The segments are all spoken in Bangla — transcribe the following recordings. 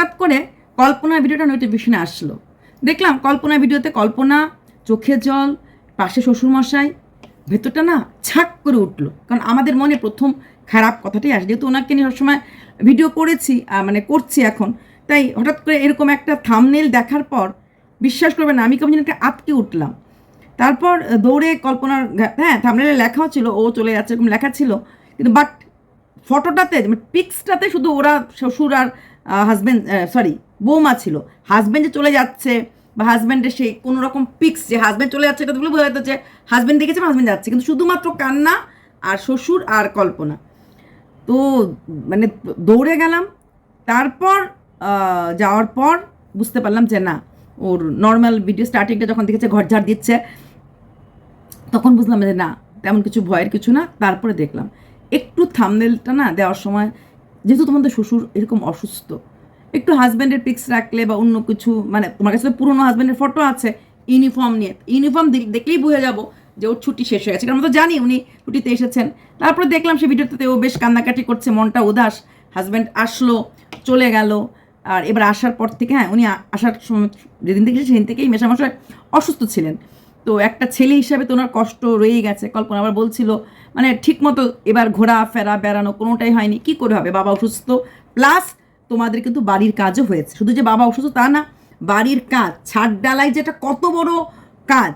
হঠাৎ করে কল্পনা ভিডিওটা নোটিফিকেশনে আসলো। দেখলাম কল্পনা ভিডিওতে কল্পনা চোখে জল, পাশে শ্বশুরমশাই, ভেতরটা না ছাক করে উঠল। কারণ আমাদের মনে প্রথম খারাপ কথাটাই আসে। যেহেতু ওনাকে নিয়ে সবসময় ভিডিও করেছি মানে করছি এখন, তাই হঠাৎ করে এরকম একটা থামনেল দেখার পর বিশ্বাস করবে না, আমি কেমন যেন একটা আটকে উঠলাম। তারপর দৌড়ে কল্পনার হ্যাঁ থামনেলে লেখাও ছিল, ও চলে যাচ্ছে, এরকম লেখা ছিল। কিন্তু বাট ফটোটাতে মানে পিক্সটাতে শুধু ওরা শ্বশুর আর হাজব্যান্ড সরি বৌমা ছিল। হাজব্যান্ড যে চলে যাচ্ছে বা হাজব্যান্ডের সেই কোনো রকম পিক্স যে হাজব্যান্ড চলে যাচ্ছে বলে বোঝা যাচ্ছে হাজব্যান্ড দেখেছে হাজব্যান্ড যাচ্ছে, কিন্তু শুধুমাত্র কান্না আর শ্বশুর আর কল্পনা। তো মানে দৌড়ে গেলাম, তারপর যাওয়ার পর বুঝতে পারলাম যে না, ওর নর্মাল ভিডিও স্টার্টিংটা যখন দেখেছে, ঘর ঝাড় দিচ্ছে, তখন বুঝলাম যে না, তেমন কিছু ভয়ের কিছু না, তারপরে দেখলাম। একটু থামনেলটা না দেওয়ার সময় যেহেতু তোমাদের শ্বশুর এরকম অসুস্থ, একটু হাজব্যান্ডের পিক্স রাখলে বা অন্য কিছু মানে তোমার কাছে তো পুরোনো হাজব্যান্ডের ফটো আছে ইউনিফর্ম নিয়ে। ইউনিফর্ম দেখলেই বুঝে যাব যে ওর ছুটি শেষ হয়ে গেছে। কারণ তো জানি উনি ছুটিতে এসেছেন। তারপরে দেখলাম সে ভিডিওটাতে ও বেশ কান্নাকাটি করছে, মনটা উদাস। হাজব্যান্ড আসলো, চলে গেল। আর এবার আসার পর থেকে হ্যাঁ উনি আসার সময়, যেদিন থেকে, সেদিন থেকেই মেশামশাই অসুস্থ ছিলেন। তো একটা ছেলে হিসাবে তো ওনার কষ্ট রয়েই গেছে, কল্পনা আবার বলছিল মানে ঠিকমতো এবার ঘোরা, ফেরা, বেড়ানো কোনোটাই হয়নি, কি করে হবে? বাবা অসুস্থ, প্লাস তোমাদের কিন্তু বাড়ির কাজও হয়েছে। শুধু যে বাবা অসুস্থ তা না, বাড়ির কাজ, ছাদ ডালাই যেটা কত বড় কাজ,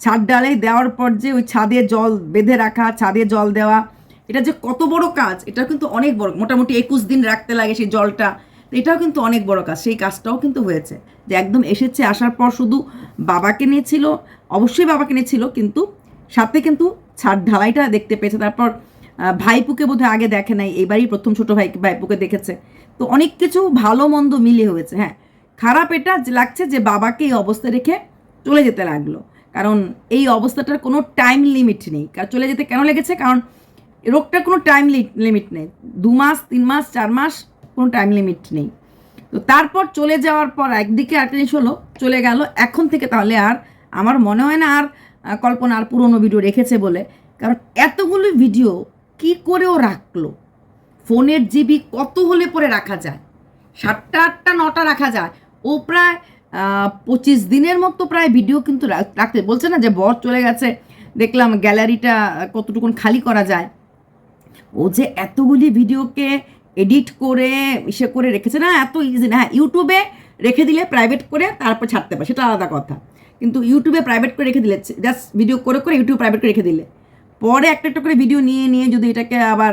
ছাদ ডালাই দেওয়ার পর যে ওই ছাদে জল বেঁধে রাখা, ছাদে জল দেওয়া, এটা যে কত বড় কাজ, এটা কিন্তু অনেক বড়, মোটামুটি একুশ দিন রাখতে লাগে সেই জলটা। এটাও কিন্তু অনেক বড় কাজ, সেই কাজটাও কিন্তু হয়েছে। যে একদম এসেছে, আসার পর শুধু বাবাকে নিয়েছিল অবশ্যই বাবাকে নিয়েছিল কিন্তু সাথে কিন্তু ছাদ ঢালাইটা দেখতে পেয়েছে। তারপর ভাইপুকে বোধহয় আগে দেখে নাই, এবারই প্রথম ছোট ভাই ভাইপুকে দেখেছে। তো অনেক কিছু ভালো মন্দ মিলিয়ে হয়েছে হ্যাঁ। খারাপ এটা লাগছে যে বাবাকে এই অবস্থা রেখে চলে যেতে লাগল। কারণ এই অবস্থাটার কোনো টাইম লিমিট নেই। কারণ চলে যেতে কেন লেগেছে? কারণ রোগটার কোনো টাইম লিমিট নেই। দু মাস, তিন মাস, চার মাস কোনো টাইম লিমিট নেই। তো তারপর চলে যাওয়ার পর একদিকে একটা জিনিস হলো, চলে গেল। এখন থেকে তাহলে আর আমার মনে হয় না আর কল্পনা আর পুরনো ভিডিও রেখেছে বলে। কারণ এতগুলো ভিডিও কি করেও রাখল? ফোনের জিবি কত হলে পরে রাখা যায়? সাতটা, আটটা, নটা রাখা যায়। ও প্রায় পঁচিশ দিনের মতো প্রায় ভিডিও কিন্তু রাখ- রাখতে বলছে না যে বর চলে গেছে, দেখলাম গ্যালারিটা কতটুকুন খালি করা যায়। ও যে এতগুলি ভিডিওকে এডিট করে, ইসে করে রেখেছে। না এত ইজি না। হ্যাঁ ইউটিউবে রেখে দিলে প্রাইভেট করে তারপর ছাড়তে পারে, সেটা আলাদা কথা। কিন্তু ইউটিউবে প্রাইভেট করে রেখে দিলে জাস্ট ভিডিও করে করে ইউটিউব প্রাইভেট করে রেখে দিলে। পরে একটা একটা করে ভিডিও নিয়ে নিয়ে যদি এটাকে আবার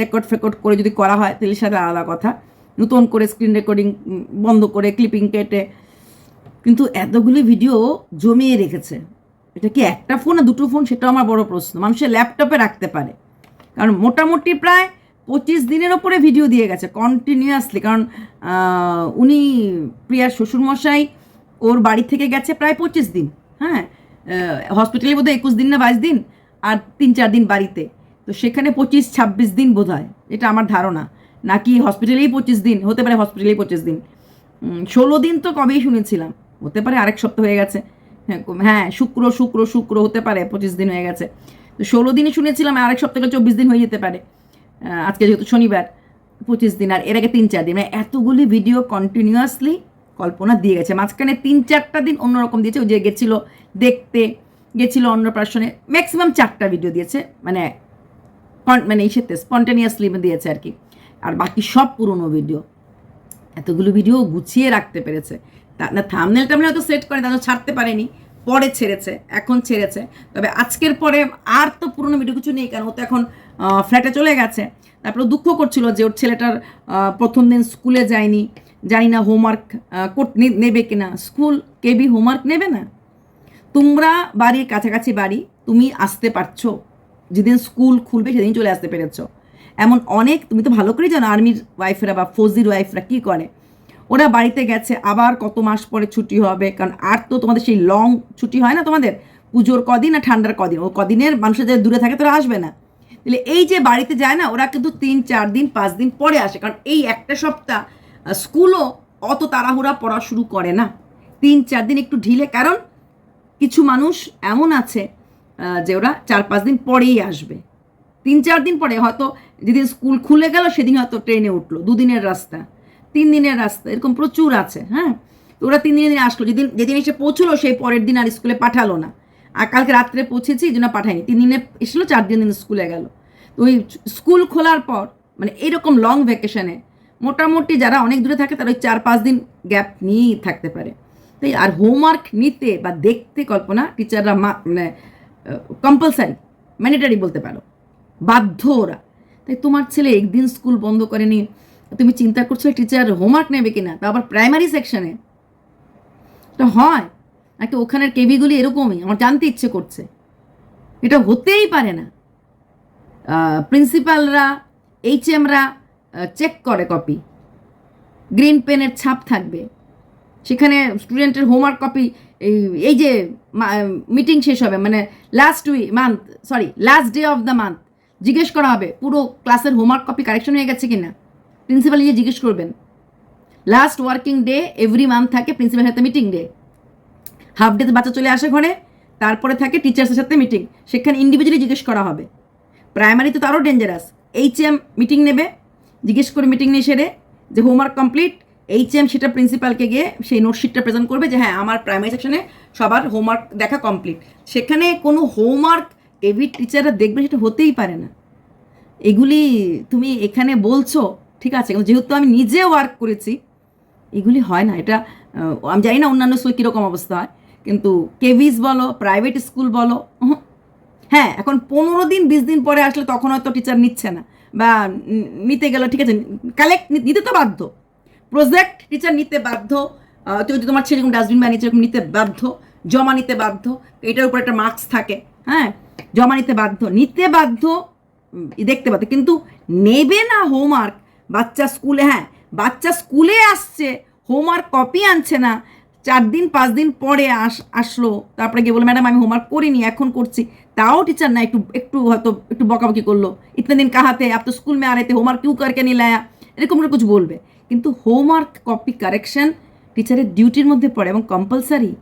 রেকর্ড ফেকর্ড করে যদি করা হয়, তাহলে সেটা আলাদা কথা। নতুন করে স্ক্রিন রেকর্ডিং বন্ধ করে ক্লিপিং কেটে। কিন্তু এতগুলি ভিডিও জমিয়ে রেখেছে। এটা কি একটা ফোন না দুটো ফোন সেটাও আমার বড় প্রশ্ন। মানুষের ল্যাপটপে রাখতে পারে। কারণ মোটামুটি প্রায় পঁচিশ দিনের ওপরে ভিডিও দিয়ে গেছে কন্টিনিউয়াসলি কারণ উনি প্রিয়ার শ্বশুরমশাই, ওর বাড়ি থেকে গেছে প্রায় পঁচিশ দিন হ্যাঁ? হসপিটালে বোধহয় একুশ দিন না বাইশ দিন, আর তিন চার দিন বাড়িতে। তো সেখানে পঁচিশ ছাব্বিশ দিন বোধ হয় এটা আমার ধারণা। নাকি হসপিটালেই পঁচিশ দিন, হতে পারে হসপিটালেই পঁচিশ দিন। ষোলো দিন তো কবেই শুনেছিলাম, হতে পারে আরেক সপ্তাহ হয়ে গেছে। হ্যাঁ হ্যাঁ শুক্র শুক্র শুক্র হতে পারে, পঁচিশ দিন হয়ে গেছে। তো ষোলো দিনই শুনেছিলাম, আরেক সপ্তাহে চব্বিশ দিন হয়ে যেতে পারে। আজকে যেহেতু শনিবার, পঁচিশ দিন, আর এর আগে তিন, চার দিন মানে এতগুলি ভিডিও কন্টিনিউয়াসলি কল্পনা দিয়ে গেছে। মাঝখানে তিন, চারটা দিন অন্যরকম দিয়েছে, ওই যে গেছিল দেখতে, গেছিল অন্নপ্রাশনে ম্যাক্সিমাম চারটা ভিডিও দিয়েছে মানে মানে ইসেতে স্পন্টেনিয়াসলি দিয়েছে আর কি। আর বাকি সব পুরনো ভিডিও এতগুলো ভিডিও গুছিয়ে রাখতে পেরেছে। তা না থামনেল টামনেল হয়তো সেট করে তাহলে ছাড়তে পারেনি। পরে ছেড়েছে, এখন ছেড়েছে। তবে আজকের পরে আর তো পুরনো ভিডিও কিছু নেই, কারণ ও তো এখন ফ্ল্যাটে চলে গেছে। তারপরে দুঃখ করছিল যে ওর ছেলেটার প্রথম দিন স্কুলে যায়নি। জানি না হোমওয়ার্ক নেবে কিনা। স্কুল কেবি হোমওয়ার্ক নেবে না? তোমরা বাড়ির কাছাকাছি বাড়ি, তুমি আসতে পারছ। যেদিন স্কুল খুলবে সেদিন চলে আসতে পেরেছ। এমন অনেক, তুমি তো ভালো করেই জানো, আর্মির ওয়াইফরা বা ফৌজির ওয়াইফরা কী করে? ওরা বাড়িতে গেছে, আবার কত মাস পরে ছুটি হবে, কারণ আর তো তোমাদের সেই লং ছুটি হয় না তোমাদের? পুজোর কদিন আর ঠান্ডার কদিন। ও কদিনের মানুষের যারা দূরে থাকে তোরা আসবে না। তাহলে এই যে বাড়িতে যায় না, ওরা কিন্তু তিন, চার দিন, পাঁচ দিন পরে আসে, কারণ এই একটা সপ্তাহ স্কুলও অত তাড়াহুড়া পড়া শুরু করে না। তিন, চার দিন একটু ঢিলে, কারণ কিছু মানুষ এমন আছে যে ওরা চার, পাঁচ দিন পরেই আসবে। তিন, চার দিন পরে হয়তো যেদিন স্কুল খুলে গেল, সেদিন হয়তো ট্রেনে উঠল, দুদিনের রাস্তা। তিন দিনের রাস্তা, এরকম প্রচুর আছে হ্যাঁ? ওরা তিন দিনের দিন আসলো, যেদিন যেদিন এসে পৌঁছলো, সেই পরের দিন আর স্কুলে পাঠালো না। আর কালকে রাত্রে পৌঁছেছি, এই জন্য পাঠায়নি তিন দিনে এসলো চার দিন দিন স্কুলে গেল। তো ওই স্কুল খোলার পর মানে এরকম লং ভ্যাকেশনে মোটামুটি যারা অনেক দূরে থাকে, তারা ওই চার পাঁচ দিন গ্যাপ নিয়েই থাকতে পারে। তাই আর হোমওয়ার্ক নিতে বা দেখতে কল্পনা টিচাররা মানে কম্পালসারি ম্যান্ডেটারি বলতে পারো। বাধ্য ওরা। তাই তোমার ছেলে একদিন স্কুল বন্ধ করেনি তুমি চিন্তা করছ টিচার হোমওয়ার্ক নেবে কিনা? তা আবার প্রাইমারি সেকশনে এটা হয়। নাকি ওখানের কেবিগুলি এরকমই? আমার জানতে ইচ্ছে করছে। এটা হতেই পারে না। প্রিন্সিপালরা এইচ এমরা চেক করে কপি গ্রিন পেনের ছাপ থাকবে। সেখানে স্টুডেন্টের হোমওয়ার্ক কপি এই এই যে মিটিং শেষ হবে মানে last we month sorry last day of the month জিজ্ঞেস করা হবে, পুরো ক্লাসের হোমওয়ার্ক কপি কারেকশন হয়ে গেছে কিনা? প্রিন্সিপাল গিয়ে জিজ্ঞেস করবেন। Last working day every month থাকে প্রিন্সিপালের সাথে মিটিং ডে হাফ ডেতে বাচ্চা চলে আসে ঘরে, তারপরে থাকে টিচার্সের সাথে মিটিং সেখানে ইন্ডিভিজুয়ালি জিজ্ঞেস করা হবে। প্রাইমারিতে তো আরও ডেঞ্জারাস এইচ এম মিটিং নেবে, জিজ্ঞেস করে মিটিং নিয়ে সেরে, যে হোমওয়ার্ক কমপ্লিট এইচ এম সেটা প্রিন্সিপালকে গিয়ে সেই নোটশিটটা প্রেজেন্ট করবে যে হ্যাঁ আমার প্রাইমারি সেকশনে সবার হোমওয়ার্ক দেখা কমপ্লিট সেখানে কোনো হোমওয়ার্ক এভি টিচাররা দেখবে সেটা হতেই পারে না। এগুলি তুমি এখানে বলছো ঠিক আছে কিন্তু যেহেতু আমি নিজে ওয়ার্ক করেছি এগুলি হয় না এটা আমি জানি না অন্যান্য স্কুল কীরকম অবস্থা হয় কিন্তু কেভিস বলো প্রাইভেট স্কুল বলো। হ্যাঁ এখন পনেরো দিন বিশ দিন পরে আসলে তখন হয়তো টিচার নিচ্ছে না বা নিতে গেল ঠিক আছে কালেক্ট নিতে তো বাধ্য প্রজেক্ট টিচার নিতে বাধ্য আহ, তো যদি তোমার ছেলে এরকম ডাস্টবিন বানিয়েছে এরকম নিতে বাধ্য জমা নিতে বাধ্য এটার উপর একটা মার্কস থাকে হ্যাঁ জমা নিতে বাধ্য নিতে বাধ্য দেখতে পাবে কিন্তু নেবে না হোমওয়ার্ক বাচ্চা স্কুলে হ্যাঁ বাচ্চা স্কুলে আসছে হোমওয়ার্ক কপি আনছে না, চার দিন, পাঁচ দিন পরে আস, আসলো, তারপরে গিয়ে বলো ম্যাডাম, আমি হোমওয়ার্ক করিনি, এখন করছি। তাও টিচার না, একটু একটু হয়তো, একটু বকাবকি করল, ইতনে দিন কাহাতে, আপ তো স্কুল মে আ হোমওয়ার্ক কিউ করকে নি লায়া? এরকম কিছু বলবে। কিন্তু হোমওয়ার্ক কপি কারেকশন টিচারের ডিউটির মধ্যে পড়ে এবং কম্পালসারি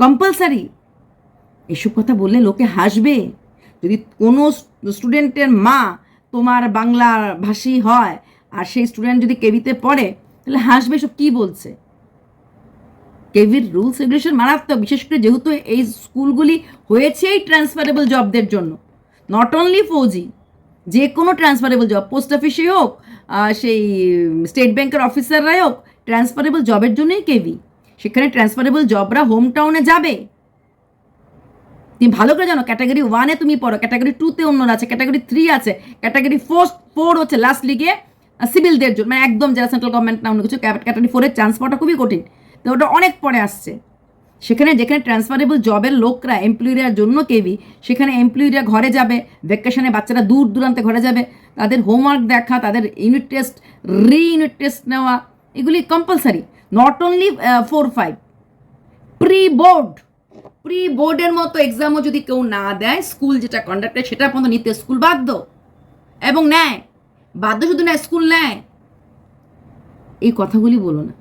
কম্পালসারি এসব কথা বললে লোকে হাসবে। যদি কোনো স্টুডেন্টের মা তোমার বাংলা ভাষী হয় আর সেই স্টুডেন্ট যদি কেবিতে পড়ে, তাহলে হাসবে সব কী বলছে? কেভির রুলস রেগুলেশন মারাত্মক, বিশেষ করে যেহেতু এই স্কুলগুলি হয়েছেই ট্রান্সফারেবল জবদের জন্য। নট অনলি ফৌজি, যে কোনো ট্রান্সফারেবল জব পোস্ট অফিসে হোক সেই স্টেট ব্যাংকের অফিসাররাই হোক ট্রান্সফারেবল জবের জন্যই কেভি। সেখানে ট্রান্সফারেবল জবরা হোম টাউনে যাবে। তুমি ভালো করে জানো ক্যাটাগরি ওয়ানে তুমি পড়ো ক্যাটাগরি টুতে অন্যরা আছে ক্যাটাগরি থ্রি আছে ক্যাটাগরি ফোর ফোর হচ্ছে লাস্ট লিগে সিভিলদের জন্য মানে একদম যারা সেন্ট্রাল গভর্নমেন্ট না, অন্য কিছু ক্যাটাগরি ফোরের চান্স পাওয়াটা খুবই কঠিন। তো ওটা অনেক পরে আসছে। সেখানে যেখানে ট্রান্সফারেবল জবের লোকরা এমপ্লয়িরার জন্য কেবি সেখানে এমপ্লয়িরা ঘরে যাবে ভ্যাকেশনে বাচ্চারা দূর দূরান্তে ঘরে যাবে, তাদের হোমওয়ার্ক দেখা, তাদের unit test re unit test নেওয়া, এগুলি compulsory not only four five pre board pre বোর্ডের মতো এক্সামও যদি কেউ না দেয় স্কুল যেটা কন্ডাক্ট করে সেটা পর্যন্ত নিতে স্কুল বাধ্য। এবং নেয়। বাধ্য শুধু নেয় স্কুল নেয়। এই কথাগুলি বলো না।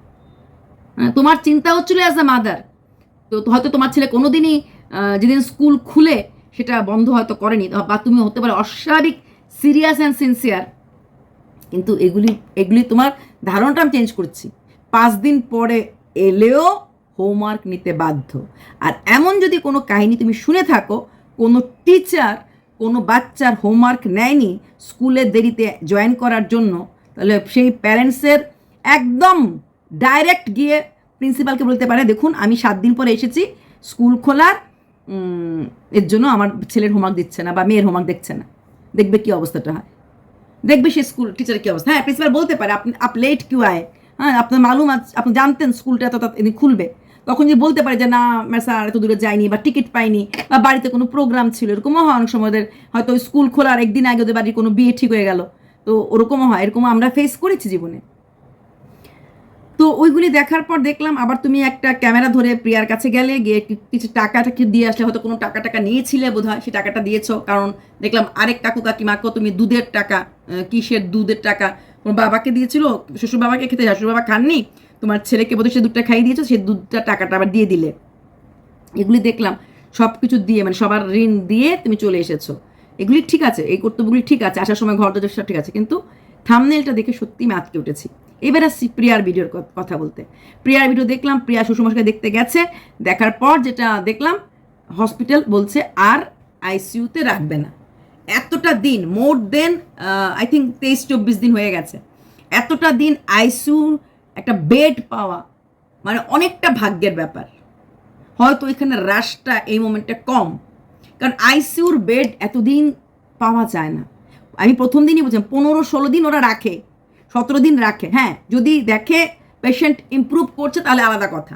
তোমার চিন্তা হচ্ছিল অ্যাজ আ মাদার তো হয়তো তোমার ছেলে কোনোদিনই আহ, যেদিন স্কুল খুলে সেটা বন্ধ হয়তো করেনি। বা তুমি হতে পারে অস্বাভাবিক সিরিয়াস অ্যান্ড সিনসিয়ার কিন্তু এগুলি এগুলি তোমার ধারণাটা আমি চেঞ্জ করছি। পাঁচ দিন পরে এলেও হোমওয়ার্ক নিতে বাধ্য। আর এমন যদি কোনো কাহিনী তুমি শুনে থাকো, কোনো টিচার কোনো বাচ্চার হোমওয়ার্ক নেয়নি স্কুলে দেরিতে জয়েন করার জন্য, তাহলে সেই প্যারেন্টসের একদম ডাইরেক্ট গিয়ে প্রিন্সিপালকে বলতে পারে, দেখুন, আমি সাত দিন পরে এসেছি, স্কুল খোলার এর জন্য আমার ছেলের হোমওয়ার্ক দিচ্ছে না বা মেয়ের হোমওয়ার্ক দেখছে না। দেখবে কি অবস্থাটা হয়। দেখবে সে স্কুল, টিচারের কী অবস্থা? হ্যাঁ প্রিন্সিপাল বলতে পারে, আপনি আপ লেট কিউ আয় হ্যাঁ আপনার মালুম আছে আপনি জানতেন স্কুলটা এত তাড়াতাড়ি খুলবে। তখন যে বলতে পারে যে, না স্যার এত দূরে যায়নি বা টিকিট পাইনি বা বাড়িতে কোনো প্রোগ্রাম ছিল, এরকমও হয় অনেক সময় ওদের। হয়তো স্কুল খোলার একদিন আগে ওদের বাড়ির কোনো বিয়ে ঠিক হয়ে গেল। তো ওরকমও হয় এরকম আমরা ফেস করেছি জীবনে। তো ওইগুলি দেখার পর দেখলাম, আবার তুমি একটা ক্যামেরা ধরে প্রিয়ার কাছে গেলে গিয়ে কিছু টাকা টাকা দিয়ে আসলে হয়তো কোনো টাকা টাকা নিয়েছিলে বোধ হয় সেই টাকাটা দিয়েছ। কারণ দেখলাম আরেক কাকু কাকিমাকেও তুমি দুধের টাকা কিসের দুধের টাকা? তোমার বাবাকে দিয়েছিল শ্বশুর বাবাকে খেতে শ্বশুর বাবা খাননি? তোমার ছেলেকে বোধহয় সে দুধটা খাইয়ে দিয়েছ, সে দুধটা টাকাটা আবার দিয়ে দিলে। এগুলি দেখলাম সব কিছু দিয়ে মানে সবার ঋণ দিয়ে তুমি চলে এসেছ। এগুলি ঠিক আছে, এই কর্তব্যগুলি ঠিক আছে, আসার সময় ঘর দরজা সব ঠিক আছে, কিন্তু থামনেলটা দেখে সত্যি আমি আটকে উঠেছি। এবার আসছি প্রিয়ার ভিডিওর কথা বলতে। প্রিয়ার ভিডিও দেখলাম, প্রিয়া শ্বশুরমশাই দেখতে গেছে, দেখার পর যেটা দেখলাম হসপিটাল বলছে আর আইসিইউতে রাখবে না। এতটা দিন, মোর দেন আই থিঙ্ক তেইশ চব্বিশ দিন হয়ে গেছে। এতটা দিন আইসিইউ একটা বেড পাওয়া মানে অনেকটা ভাগ্যের ব্যাপার। হয়তো এখানে রাশটা এই মোমেন্টে কম। কারণ আইসিউর বেড এতদিন পাওয়া যায় না। আমি প্রথম দিনই বলছিলাম, পনেরো, ষোলো দিন ওরা রাখে, সতেরো দিন রাখে। হ্যাঁ যদি দেখে পেশেন্ট ইমপ্রুভ করছে, তাহলে আলাদা কথা।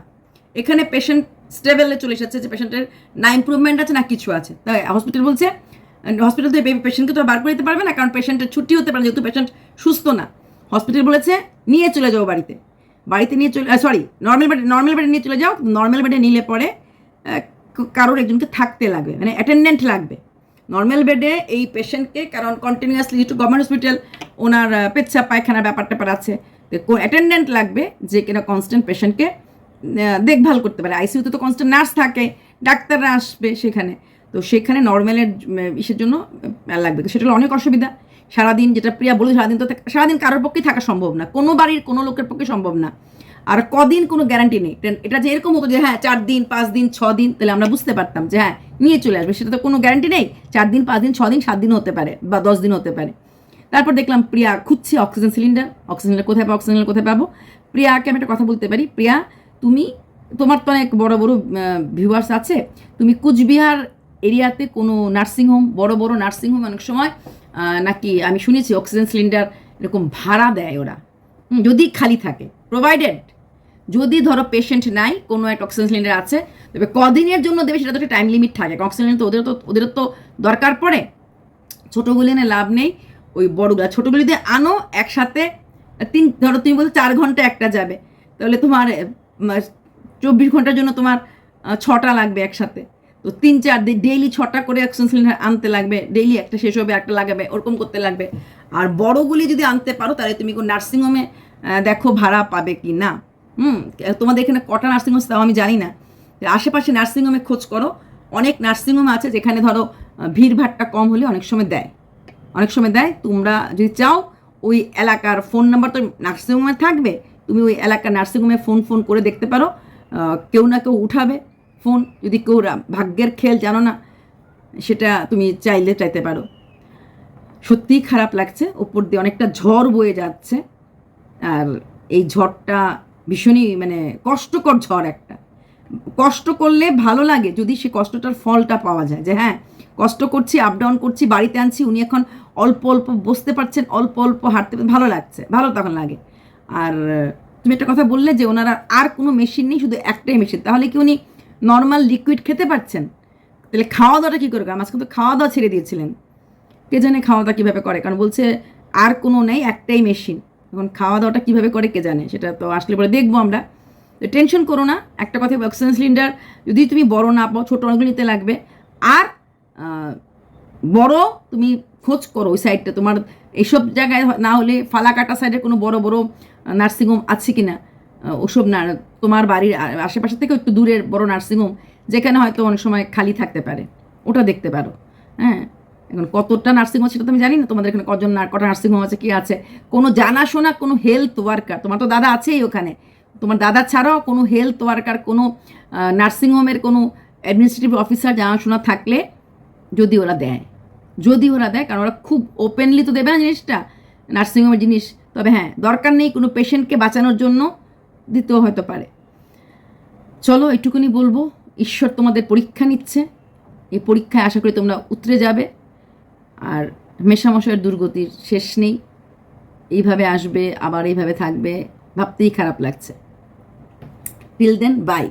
এখানে পেশেন্ট স্টেবেলে চলে এসেছে যে পেশেন্টের না ইমপ্রুভমেন্ট আছে, না কিছু আছে। তাই হসপিটাল বলছে হসপিটাল তো পেশেন্টকে তো বার করে দিতে পারবে না, কারণ পেশেন্টের ছুটি হতে পারে যেহেতু পেশেন্ট সুস্থ না। হসপিটাল বলেছে, নিয়ে চলে যাও বাড়িতে। বাড়িতে নিয়ে চলে সরি নর্মাল বেডে নর্মাল বেডে নিয়ে চলে যাও নর্মাল বেডে নিলে পরে কারোর একজনকে থাকতে লাগবে মানে অ্যাটেন্ডেন্ট লাগবে। নর্মাল বেডে এই পেশেন্টকে কারণ কন্টিনিউয়াসলি যেহেতু গভর্নমেন্ট হসপিটাল ওনার আহ, পেচ্ছাপ পায়খানার ব্যাপার ট্যাপার আছে অ্যাটেন্ডেন্ট লাগবে যে কিনা কনস্ট্যান্ট পেশেন্টকে দেখভাল করতে পারে। আইসিইউতে তো কনস্ট্যান্ট নার্স থাকে ডাক্তাররা আসবে সেখানে তো সেখানে নর্মালের ইসের জন্য লাগবে। সেটা হলো অনেক অসুবিধা। সারাদিন যেটা প্রিয়া বলে সারাদিন তো সারাদিন কারোর পক্ষে থাকা সম্ভব না। কোনো বাড়ির কোনো লোকের পক্ষে সম্ভব না। আর কদিন কোনো গ্যারান্টি নেই। এটা যে এরকম হতো যে হ্যাঁ চার দিন, পাঁচ দিন, ছ দিন, তাহলে আমরা বুঝতে পারতাম যে হ্যাঁ নিয়ে চলে আসবে। সেটা তো কোনো গ্যারান্টি নেই। চার দিন, পাঁচ দিন, ছ দিন, সাত দিন হতে পারে বা দশ দিন হতে পারে। তারপর দেখলাম প্রিয়া খুঁজছে অক্সিজেন সিলিন্ডার অক্সিজেন সিলিন্ডার কোথায় পাবো? অক্সিজেন কোথায় পাবো? প্রিয়াকে আমি একটা কথা বলতে পারি। প্রিয়া, তুমি, তোমার তো অনেক বড় বড় ভিউয়ার্স আছে। তুমি কুচবিহার এরিয়াতে কোনো নার্সিংহোম বড় বড় নার্সিংহোম অনেক সময় নাকি আমি শুনেছি অক্সিজেন সিলিন্ডার এরকম ভাড়া দেয় ওরা। যদি খালি থাকে প্রোভাইডেড যদি ধরো পেশেন্ট নাই, কোনো একটা অক্সিজেন সিলিন্ডার আছে, তবে কদিনের জন্য দেবে সেটা তো একটা টাইম লিমিট থাকে। অক্সিজেন তো ওদের তো ওদের তো দরকার পড়ে। ছোটোগুলি এনে লাভ নেই, ওই বড়গুলো। ছোটোগুলি দিয়ে আনো, একসাথে তিন ধরো তুমি বলছো চার ঘণ্টা একটা যাবে। তাহলে তোমার চব্বিশ ঘণ্টার জন্য তোমার ছটা লাগবে একসাথে। তো তিন চার দিন ডেইলি ছটা করে অক্সিজেন সিলিন্ডার আনতে লাগবে ডেইলি একটা শেষ হবে একটা লাগাবে ওরকম করতে লাগবে। আর বড়গুলি যদি আনতে পারো তাহলে তুমি কোন নার্সিংহোমে দেখো ভাড়া পাবে কি না। হুম তোমাদের এখানে কটা নার্সিংহোম তাও আমি জানি না। আশেপাশে নার্সিংহোমে খোঁজ করো। অনেক নার্সিংহোম আছে যেখানে ধরো আহ, ভিড়ভাট্টা কম হলে অনেক সময় দেয়। অনেক সময় দেয় তোমরা যদি চাও ওই এলাকার ফোন নাম্বার তো নার্সিংহোমে থাকবে তুমি ওই এলাকার নার্সিংহোমে ফোন ফোন করে দেখতে পারো। কেউ না কেউ উঠাবে। ফোন, যদি কেউ ভাগ্যের খেল জানো না, সেটা তুমি চাইলে চাইতে পারো। সত্যিই খারাপ লাগছে উপর দিয়ে অনেকটা ঝড় বয়ে যাচ্ছে, আর এই ঝড়টা ভীষণই মানে কষ্টকর ঝড় একটা। কষ্ট করলে ভালো লাগে, যদি সে কষ্টটার ফলটা পাওয়া যায় যে হ্যাঁ কষ্ট করছি আপ ডাউন করছি, বাড়িতে আনছি, উনি এখন অল্প অল্প বসতে পারছেন, অল্প অল্প হাঁটতে ভালো লাগছে, ভালো তখন লাগে। আর, তুমি একটা কথা বললে যে ওনারা আর কোনো মেশিন নেই, শুধু একটাই মেশিন, তাহলে কি উনি নর্মাল লিকুইড খেতে পারছেন, তাহলে খাওয়া দাওয়াটা কী করে মাঝখানে তো খাওয়া দাওয়া ছেড়ে দিয়েছিলেন। কে জানে খাওয়া দাওয়া কীভাবে করে? কারণ বলছে, আর কোনো নেই, একটাই মেশিন এখন খাওয়া দাওয়াটা কীভাবে করে, কে জানে? সেটা তো আসলে পরে দেখব আমরা। তো টেনশন করো না, একটা কথা অক্সিজেন সিলিন্ডার যদি তুমি বড় না পাও, ছোটো অনেকগুলো নিতে লাগবে। আর বড় তুমি খোঁজ করো ওই সাইডটা তোমার এইসব জায়গায় না হলে ফালাকাটা সাইডে কোনো বড় বড় নার্সিংহোম আছে কি না ওসব না, তোমার বাড়ির আশেপাশে থেকে একটু দূরের বড় নার্সিংহোম যেখানে হয়তো অনেক সময় খালি থাকতে পারে, ওটা দেখতে পারো হ্যাঁ? এখন কতটা নার্সিংহোম সেটা তো আমি জানি না, তোমাদের এখানে কজন কটা নার্সিংহোম আছে, কি আছে? কোনো জানাশোনা, কোনো হেলথ ওয়ার্কার তোমার তো দাদা আছেই ওখানে, তোমার দাদা ছাড়াও কোনো হেলথ ওয়ার্কার কোনো নার্সিংহোমের কোনো অ্যাডমিনিস্ট্রেটিভ অফিসার জানাশোনা থাকলে যদি ওরা দেয়, যদি ওরা দেয়, কারণ ওরা খুব ওপেনলি তো দেবে না জিনিসটা নার্সিংহোমের জিনিস, তবে হ্যাঁ দরকার নেই কোনো পেশেন্টকে বাঁচানোর জন্য দিতেও হয়তো পারে। চলো এটুকুনি বলব, ঈশ্বর তোমাদের পরীক্ষা নিচ্ছে। এই পরীক্ষায় আশা করি তোমরা উতরে যাবে। আর মেশামশয়ের দুর্গতির শেষ নেই। এইভাবে আসবে, আবার এইভাবে থাকবে, ভাবতেই খারাপ লাগছে। Till then by